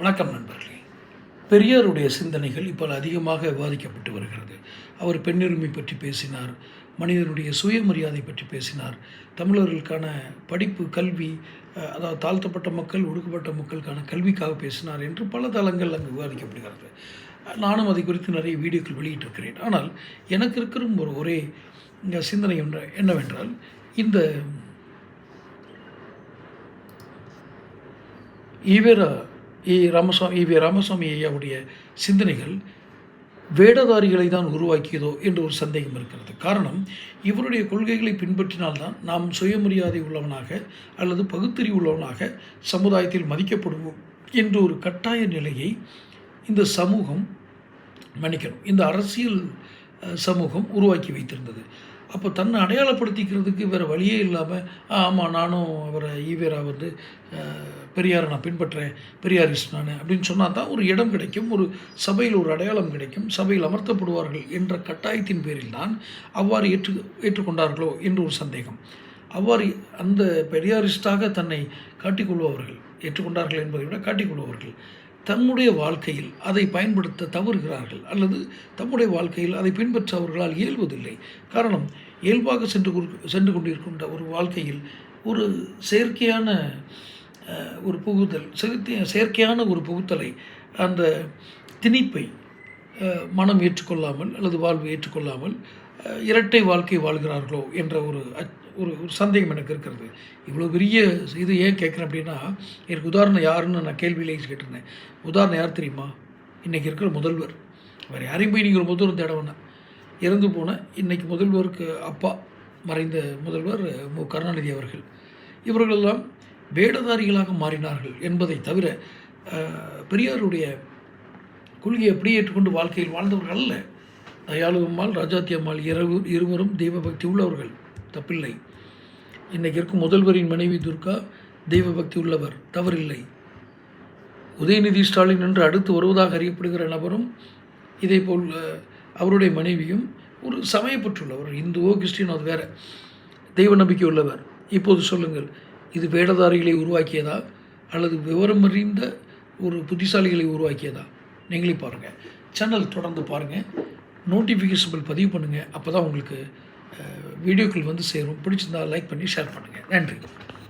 வணக்கம் நண்பர்களே. பெரியாருடைய சிந்தனைகள் இப்போ அதிகமாக விவாதிக்கப்பட்டு வருகிறது. அவர் பெண்ணுரிமை பற்றி பேசினார் மனிதனுடைய சுயமரியாதை பற்றி பேசினார் தமிழர்களுக்கான படிப்பு கல்வி அதாவது தாழ்த்தப்பட்ட மக்கள் ஒடுக்கப்பட்ட மக்களுக்கான கல்விக்காக பேசினார் என்று பல தளங்கள் அங்கு விவாதிக்கப்படுகிறது. நானும் அதை குறித்து நிறைய வீடியோக்கள் வெளியிட்டிருக்கிறேன். ஆனால் எனக்கு இருக்கிற ஒரு ஒரே சிந்தனை என்ற என்னவென்றால் இந்த ஈவேரா இ ராமசாமி ஈவே ராமசாமி ஐயாவுடைய சிந்தனைகள் வேடதாரிகளை தான் உருவாக்கியதோ என்று ஒரு சந்தேகம் இருக்கிறது. காரணம் இவருடைய கொள்கைகளை பின்பற்றினால்தான் நாம் சுயமரியாதை உள்ளவனாக அல்லது பகுத்தறிவு உள்ளவனாக சமுதாயத்தில் மதிக்கப்படுவோம் என்ற ஒரு கட்டாய நிலையை இந்த சமூகம் மன்னிக்கணும். இந்த அரசியல் சமூகம் உருவாக்கி வைத்திருந்தது. அப்போ தன்னை அடையாளப்படுத்திக்கிறதுக்கு வேறு வழியே இல்லாமல் ஆமாம் நானும் அவரை ஈவேரா வந்து பெரியாரை நான் பின்பற்றேன் பெரியாரிஸ்ட் நான் அப்படின்னு சொன்னால் தான் ஒரு இடம் கிடைக்கும் ஒரு சபையில் ஒரு அடையாளம் கிடைக்கும் சபையில் அமர்த்தப்படுவார்கள் என்ற கட்டாயத்தின் பேரில் தான் அவ்வாறு ஏற்று ஏற்றுக்கொண்டார்களோ என்று ஒரு சந்தேகம். அவ்வாறு அந்த பெரியாரிஸ்டாக தன்னை காட்டிக்கொள்பவர்கள் ஏற்றுக்கொண்டார்கள் என்பதை விட காட்டிக்கொள்பவர்கள் தம்முடைய வாழ்க்கையில் அதை பயன்படுத்த தவறுகிறார்கள் அல்லது தம்முடைய வாழ்க்கையில் அதை பின்பற்ற அவர்களால் இயல்வதில்லை. காரணம் இயல்பாக சென்று சென்று கொண்டிருக்கின்ற ஒரு வாழ்க்கையில் ஒரு செயற்கையான ஒரு புகுதல் செயற்கை செயற்கையான ஒரு புகுத்தலை அந்த திணிப்பை மனம் ஏற்றுக்கொள்ளாமல் அல்லது வாழ்வு ஏற்றுக்கொள்ளாமல் இரட்டை வாழ்க்கை வாழ்கிறார்களோ என்ற ஒரு அச்- ஒரு ஒரு சந்தேகம் எனக்கு இருக்கிறது. இவ்வளோ பெரிய இது ஏன் கேட்குறேன் அப்படின்னா எனக்கு உதாரணம் யாருன்னு நான் கேள்வியிலே கேட்டிருந்தேன். உதாரணம் யார் தெரியுமா? இன்றைக்கி இருக்கிற முதல்வர். வேறு யாரையும் போய் நீங்கள் முதல்வர் தேட இறந்து போன இன்னைக்கு முதல்வருக்கு அப்பா மறைந்த முதல்வர் மு. கருணாநிதி அவர்கள். இவர்களெல்லாம் வேடதாரிகளாக மாறினார்கள் என்பதை தவிர பெரியாருடைய கொள்கையை அப்படியே ஏற்றுக்கொண்டு வாழ்க்கையில் வாழ்ந்தவர்கள் அல்ல. தயாளு அம்மாள் ராஜாத்தி அம்மாள் இரவு இருவரும் தெய்வபக்தி உள்ளவர்கள். தப்பில்லை. இன்றைக்கு இருக்கும் முதல்வரின் மனைவி துர்கா தெய்வபக்தி உள்ளவர். தவறில்லை. உதயநிதி ஸ்டாலின் என்று அடுத்து வருவதாக அறியப்படுகிற நபரும் இதேபோல் அவருடைய மனைவியும் ஒரு சமயப்பற்றுள்ளவர். இந்துவோ கிறிஸ்டினோ அது வேற. தெய்வ நம்பிக்கை உள்ளவர். இப்போது சொல்லுங்கள் இது வேடதாரிகளை உருவாக்கியதா அல்லது விவரம் அறிந்த ஒரு புத்திசாலிகளை உருவாக்கியதா? நீங்களே பாருங்கள் சேனல் தொடர்ந்து பாருங்கள் நோட்டிஃபிகேஷன் பில் பதிவு பண்ணுங்கள் அப்போ தான் உங்களுக்கு வீடியோக்கள் வந்து சேரும். பிடிச்சிருந்தா லைக் பண்ணி ஷேர் பண்ணுங்கள் நன்றி.